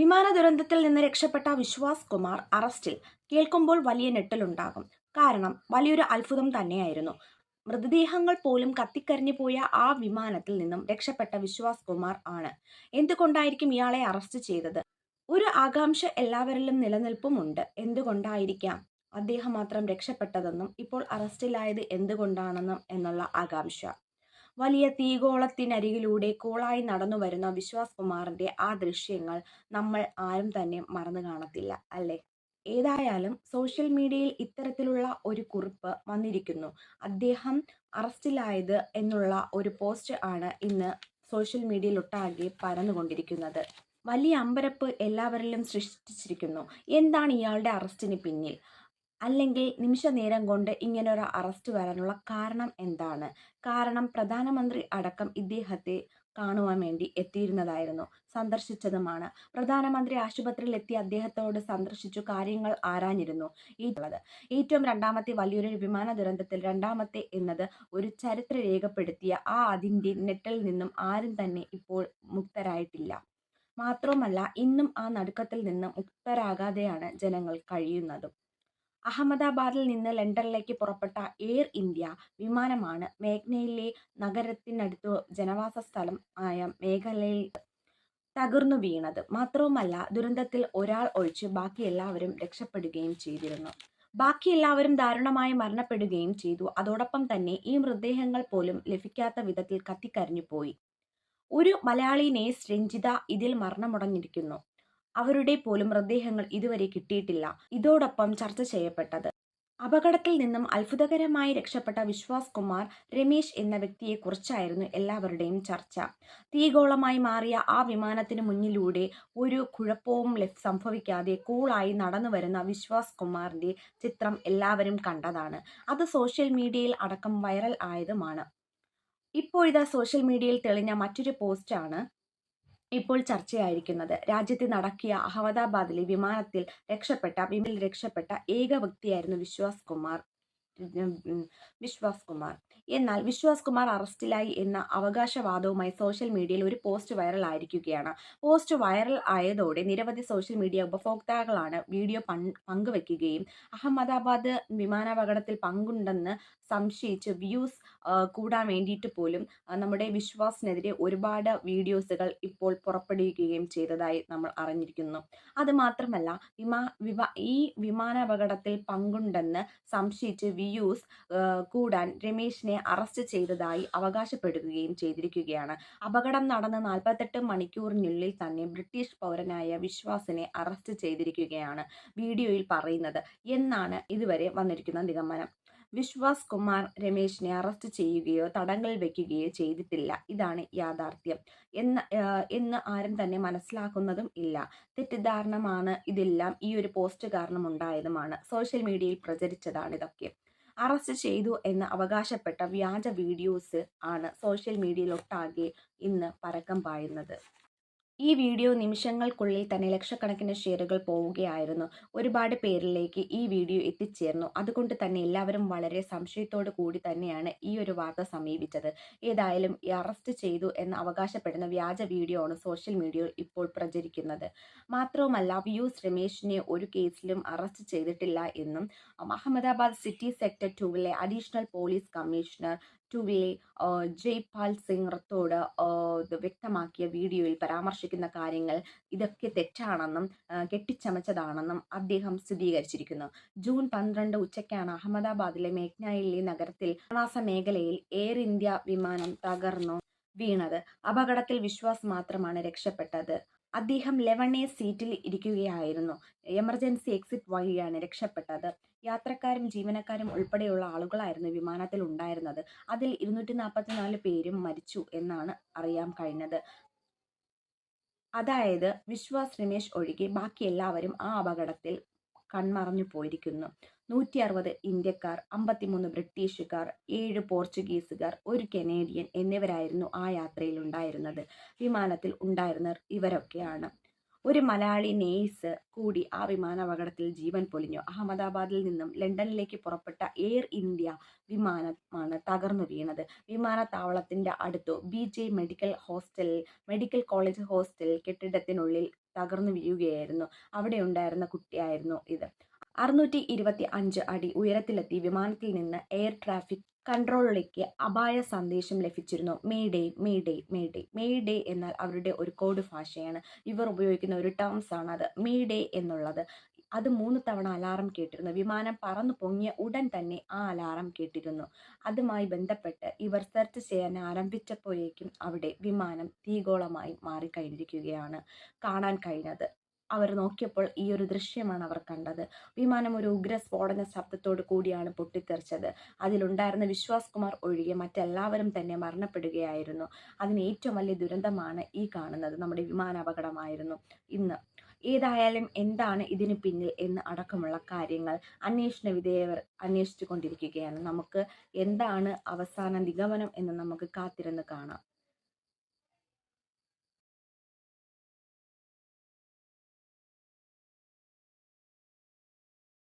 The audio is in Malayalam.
വിമാന ദുരന്തത്തിൽ നിന്ന് രക്ഷപ്പെട്ട വിശ്വാസ് കുമാർ അറസ്റ്റിൽ കേൾക്കുമ്പോൾ വലിയ ഞെട്ടലുണ്ടാകും. കാരണം വലിയൊരു അത്ഭുതം തന്നെയായിരുന്നു. മൃതദേഹങ്ങൾ പോലും കത്തിക്കരിഞ്ഞു പോയ ആ വിമാനത്തിൽ നിന്നും രക്ഷപ്പെട്ട വിശ്വാസ് കുമാർ ആണ്. എന്തുകൊണ്ടായിരിക്കും ഇയാളെ അറസ്റ്റ് ചെയ്തത്? ഒരു ആകാംക്ഷ എല്ലാവരിലും നിലനിൽപ്പുമുണ്ട് എന്തുകൊണ്ടായിരിക്കാം അദ്ദേഹം മാത്രം രക്ഷപ്പെട്ടതെന്നും ഇപ്പോൾ അറസ്റ്റിലായത് എന്തുകൊണ്ടാണെന്നും എന്നുള്ള ആകാംക്ഷ. വലിയ തീഗോളത്തിനരികിലൂടെ കോളായി നടന്നു വരുന്ന വിശ്വാസ് കുമാറിന്റെ ആ ദൃശ്യങ്ങൾ നമ്മൾ ആരും തന്നെ മറന്നു കാണത്തില്ല അല്ലേ? ഏതായാലും സോഷ്യൽ മീഡിയയിൽ ഇത്തരത്തിലുള്ള ഒരു കുറിപ്പ് വന്നിരിക്കുന്നു. അദ്ദേഹം അറസ്റ്റിലായത് എന്നുള്ള ഒരു പോസ്റ്റ് ആണ് ഇന്ന് സോഷ്യൽ മീഡിയയിൽ ഒട്ടാകെ പരന്നുകൊണ്ടിരിക്കുന്നത്. വലിയ അമ്പരപ്പ് എല്ലാവരിലും സൃഷ്ടിച്ചിരിക്കുന്നു. എന്താണ് ഇയാളുടെ അറസ്റ്റിന് പിന്നിൽ? അല്ലെങ്കിൽ നിമിഷ നേരം കൊണ്ട് ഇങ്ങനൊരു അറസ്റ്റ് വരാനുള്ള കാരണം എന്താണ്? കാരണം പ്രധാനമന്ത്രി അടക്കം ഇദ്ദേഹത്തെ കാണുവാൻ വേണ്ടി എത്തിയിരുന്നതായിരുന്നു സന്ദർശിച്ചതുമാണ്. പ്രധാനമന്ത്രി ആശുപത്രിയിൽ എത്തി അദ്ദേഹത്തോട് സന്ദർശിച്ചു കാര്യങ്ങൾ ആരാഞ്ഞിരുന്നു. ഈ ഏറ്റവും രണ്ടാമത്തെ വലിയൊരു വിമാന ദുരന്തത്തിൽ രണ്ടാമത്തെ എന്നത് ഒരു ചരിത്ര രേഖപ്പെടുത്തിയ ആ അതിന്റെ നെറ്റിൽ നിന്നും ആരും തന്നെ ഇപ്പോൾ മുക്തരായിട്ടില്ല. മാത്രവുമല്ല ഇന്നും ആ നടുക്കത്തിൽ നിന്ന് മുക്തരാകാതെയാണ് ജനങ്ങൾ കഴിയുന്നതും. അഹമ്മദാബാദിൽ നിന്ന് ലണ്ടനിലേക്ക് പുറപ്പെട്ട എയർ ഇന്ത്യ വിമാനമാണ് മേഘ്നയിലെ നഗരത്തിനടുത്ത് ജനവാസ സ്ഥലം ആയ മേഘലയിൽ തകർന്നു വീണത്. മാത്രവുമല്ല ദുരന്തത്തിൽ ഒരാൾ ഒഴിച്ച് ബാക്കി എല്ലാവരും രക്ഷപ്പെടുകയും ചെയ്തിരുന്നു. ബാക്കി എല്ലാവരും ദാരുണമായി മരണപ്പെടുകയും ചെയ്തു. അതോടൊപ്പം തന്നെ ഈ മൃതദേഹങ്ങൾ പോലും ലഭിക്കാത്ത വിധത്തിൽ കത്തിക്കരിഞ്ഞു പോയി ഒരു മലയാളി നേഴ്സ് രഞ്ജിത ഇതിൽ മരണമടഞ്ഞിരിക്കുന്നു. അവരുടെ പോലും മൃതദേഹങ്ങൾ ഇതുവരെ കിട്ടിയിട്ടില്ല. ഇതോടൊപ്പം ചർച്ച ചെയ്യപ്പെട്ടത്. അപകടത്തിൽ നിന്നും അത്ഭുതകരമായി രക്ഷപ്പെട്ട വിശ്വാസ് കുമാർ രമേശ് എന്ന വ്യക്തിയെക്കുറിച്ചായിരുന്നു എല്ലാവരുടെയും ചർച്ച. തീഗോളമായി മാറിയ ആ വിമാനത്തിന് മുന്നിലൂടെ ഒരു കുഴപ്പവും സംഭവിക്കാതെ കൂളായി നടന്നു വരുന്ന വിശ്വാസ് കുമാറിന്റെ ചിത്രം എല്ലാവരും കണ്ടതാണ്. അത് സോഷ്യൽ മീഡിയയിൽ അടക്കം വൈറൽ ആയതുമാണ്. ഇപ്പോഴിതാ സോഷ്യൽ മീഡിയയിൽ തെളിഞ്ഞ മറ്റൊരു പോസ്റ്റാണ് ഇപ്പോൾ ചർച്ചയായിരിക്കുന്നത്. രാജ്യത്ത് നടക്കിയ അഹമ്മദാബാദിലെ വിമാനത്തിൽ രക്ഷപ്പെട്ട വിമൽ രക്ഷപ്പെട്ട ഏക വ്യക്തിയായിരുന്നു വിശ്വാസ് കുമാർ. വിശ്വാസ് കുമാർ എന്നാൽ വിശ്വാസ് കുമാർ അറസ്റ്റിലായി എന്ന അവകാശവാദവുമായി സോഷ്യൽ മീഡിയയിൽ ഒരു പോസ്റ്റ് വൈറൽ ആയിരിക്കുകയാണ്. പോസ്റ്റ് വൈറൽ ആയതോടെ നിരവധി സോഷ്യൽ മീഡിയ ഉപഭോക്താക്കളാണ് വീഡിയോ പങ്കുവെക്കുകയും അഹമ്മദാബാദ് വിമാനാപകടത്തിൽ പങ്കുണ്ടെന്ന് സംശയിച്ച് വ്യൂസ് കൂടാൻ വേണ്ടിയിട്ട് പോലും നമ്മുടെ വിശ്വാസിനെതിരെ ഒരുപാട് വീഡിയോസുകൾ ഇപ്പോൾ പുറപ്പെടുവിക്കുകയും ചെയ്തതായി നമ്മൾ അറിഞ്ഞിരിക്കുന്നു. അതുമാത്രമല്ല വിമാ ഈ വിമാനാപകടത്തിൽ പങ്കുണ്ടെന്ന് സംശയിച്ച് വ്യൂസ് കൂടാൻ രമേശിനെ അറസ്റ്റ് ചെയ്തതായി അവകാശപ്പെടുകയും ചെയ്തിരിക്കുകയാണ്. അപകടം നടന്ന് നാൽപ്പത്തെട്ട് മണിക്കൂറിനുള്ളിൽ തന്നെ ബ്രിട്ടീഷ് പൗരനായ വിശ്വാസിനെ അറസ്റ്റ് ചെയ്തിരിക്കുകയാണ് വീഡിയോയിൽ പറയുന്നത്. എന്നാണ് ഇതുവരെ വന്നിരിക്കുന്ന നിഗമനം. വിശ്വാസ് കുമാർ രമേശിനെ അറസ്റ്റ് ചെയ്യുകയോ തടങ്കൽ വയ്ക്കുകയോ ചെയ്തിട്ടില്ല. ഇതാണ് യാഥാർത്ഥ്യം. എന്ന് എന്ന് ആരും തന്നെ മനസ്സിലാക്കുന്നതും ഇല്ല. തെറ്റിദ്ധാരണമാണ് ഇതെല്ലാം. ഈ ഒരു പോസ്റ്റ് കാരണം ഉണ്ടായതുമാണ് സോഷ്യൽ മീഡിയയിൽ പ്രചരിച്ചതാണ് ഇതൊക്കെ. അറസ്റ്റ് ചെയ്തു എന്ന് അവകാശപ്പെട്ട വ്യാജ വീഡിയോസ് ആണ് സോഷ്യൽ മീഡിയയിലൊട്ടാകെ ഇന്ന് പരക്കം പായുന്നത്. ഈ വീഡിയോ നിമിഷങ്ങൾക്കുള്ളിൽ തന്നെ ലക്ഷക്കണക്കിന് ഷെയറുകൾ പോവുകയായിരുന്നു. ഒരുപാട് പേരിലേക്ക് ഈ വീഡിയോ എത്തിച്ചേർന്നു. അതുകൊണ്ട് തന്നെ എല്ലാവരും വളരെ സംശയത്തോടു കൂടി തന്നെയാണ് ഈ ഒരു വാർത്ത സമീപിച്ചത്. ഏതായാലും അറസ്റ്റ് ചെയ്തു എന്ന് അവകാശപ്പെടുന്ന വ്യാജ വീഡിയോ ആണ് സോഷ്യൽ മീഡിയയിൽ ഇപ്പോൾ പ്രചരിക്കുന്നത്. മാത്രവുമല്ല വ്യൂസ് രമേശിനെ ഒരു കേസിലും അറസ്റ്റ് ചെയ്തിട്ടില്ല എന്നും അഹമ്മദാബാദ് സിറ്റി സെക്ടർ ടൂവിലെ അഡീഷണൽ പോലീസ് കമ്മീഷണർ ടുവിലെ ജയ്പാൽ സിംഗ് റത്തോട് വ്യക്തമാക്കിയ വീഡിയോയിൽ പരാമർശിക്കുന്ന കാര്യങ്ങൾ ഇതൊക്കെ തെറ്റാണെന്നും കെട്ടിച്ചമച്ചതാണെന്നും അദ്ദേഹം സ്ഥിരീകരിച്ചിരിക്കുന്നു. ജൂൺ പന്ത്രണ്ട് ഉച്ചയ്ക്കാണ് അഹമ്മദാബാദിലെ മേഘ്നായിലെ നഗരത്തിൽ പ്രവാസ മേഖലയിൽ എയർ ഇന്ത്യ വിമാനം തകർന്നു വീണത്. അപകടത്തിൽ വിശ്വാസ് മാത്രമാണ് രക്ഷപ്പെട്ടത്. അദ്ദേഹം ലെവൺ എ സീറ്റിൽ ഇരിക്കുകയായിരുന്നു. എമർജൻസി എക്സിറ്റ് വഴിയാണ് രക്ഷപ്പെട്ടത്. യാത്രക്കാരും ജീവനക്കാരും ഉൾപ്പെടെയുള്ള ആളുകളായിരുന്നു വിമാനത്തിൽ ഉണ്ടായിരുന്നത്. അതിൽ ഇരുന്നൂറ്റി നാൽപ്പത്തിനാല് പേരും മരിച്ചു എന്നാണ് അറിയാൻ കഴിഞ്ഞത്. അതായത് വിശ്വാസ് രമേശ് ഒഴികെ ബാക്കി എല്ലാവരും ആ അപകടത്തിൽ കൺമറഞ്ഞു പോയിരിക്കുന്നു. നൂറ്റി അറുപത് ഇന്ത്യക്കാർ അമ്പത്തിമൂന്ന് ബ്രിട്ടീഷുകാർ ഏഴ് പോർച്ചുഗീസുകാർ ഒരു കനേഡിയൻ എന്നിവരായിരുന്നു ആ യാത്രയിൽ ഉണ്ടായിരുന്നത്. വിമാനത്തിൽ ഉണ്ടായിരുന്നവർ ഇവരൊക്കെയാണ്. ഒരു മലയാളി നേഴ്സ് കൂടി ആ വിമാനാപകടത്തിൽ ജീവൻ പൊലിഞ്ഞു. അഹമ്മദാബാദിൽ നിന്നും ലണ്ടനിലേക്ക് പുറപ്പെട്ട എയർ ഇന്ത്യ വിമാനമാണ് തകർന്നു വീണത്. വിമാനത്താവളത്തിന്റെ അടുത്തു B J medical hostel medical college hostel കെട്ടിടത്തിനുള്ളിൽ തകർന്നു വീഴുകയായിരുന്നു. അവിടെ ഉണ്ടായിരുന്ന കുട്ടിയായിരുന്നു ഇത്. അറുന്നൂറ്റി ഇരുപത്തി അഞ്ച് അടി ഉയരത്തിലെത്തി വിമാനത്തിൽ നിന്ന് എയർ ട്രാഫിക് കൺട്രോളിലേക്ക് അപായ സന്ദേശം ലഭിച്ചിരുന്നു. മേഡേ മേഡേ മേഡേ മേഡേ എന്നാൽ അവരുടെ ഒരു കോഡ് ഭാഷയാണ്. ഇവർ ഉപയോഗിക്കുന്ന ഒരു ടേംസ് ആണ് അത്. മേഡേ എന്നുള്ളത്. അത് മൂന്ന് തവണ അലാറം കേട്ടിരുന്നു. വിമാനം പറന്നു പൊങ്ങിയ ഉടൻ തന്നെ ആ അലാറം കേട്ടിരുന്നു. അതുമായി ബന്ധപ്പെട്ട് ഇവർ സെർച്ച് ചെയ്യാൻ ആരംഭിച്ചപ്പോഴേക്കും അവിടെ വിമാനം തീഗോളമായി മാറിക്കഴിഞ്ഞിരിക്കുകയാണ്. കാണാൻ കഴിഞ്ഞത്. അവർ നോക്കിയപ്പോൾ ഈ ഒരു ദൃശ്യമാണ് അവർ കണ്ടത്. വിമാനം ഒരു ഉഗ്ര സ്ഫോടന ശബ്ദത്തോട് കൂടിയാണ് പൊട്ടിത്തെറിച്ചത്. അതിലുണ്ടായിരുന്ന വിശ്വാസ് കുമാർ ഒഴികെ മറ്റെല്ലാവരും തന്നെ മരണപ്പെടുകയായിരുന്നു. അതിന് ഏറ്റവും വലിയ ദുരന്തമാണ് ഈ കാണുന്നത്. നമ്മുടെ വിമാനാപകടമായിരുന്നു. ഇന്ന് ഏതായാലും എന്താണ് ഇതിന് പിന്നിൽ എന്ന് അടക്കമുള്ള കാര്യങ്ങൾ അന്വേഷണ വിധേയവർ അന്വേഷിച്ചു കൊണ്ടിരിക്കുകയാണ് നമുക്ക് എന്താണ് അവസാന നിഗമനം എന്ന് നമുക്ക് കാത്തിരുന്ന് കാണാം.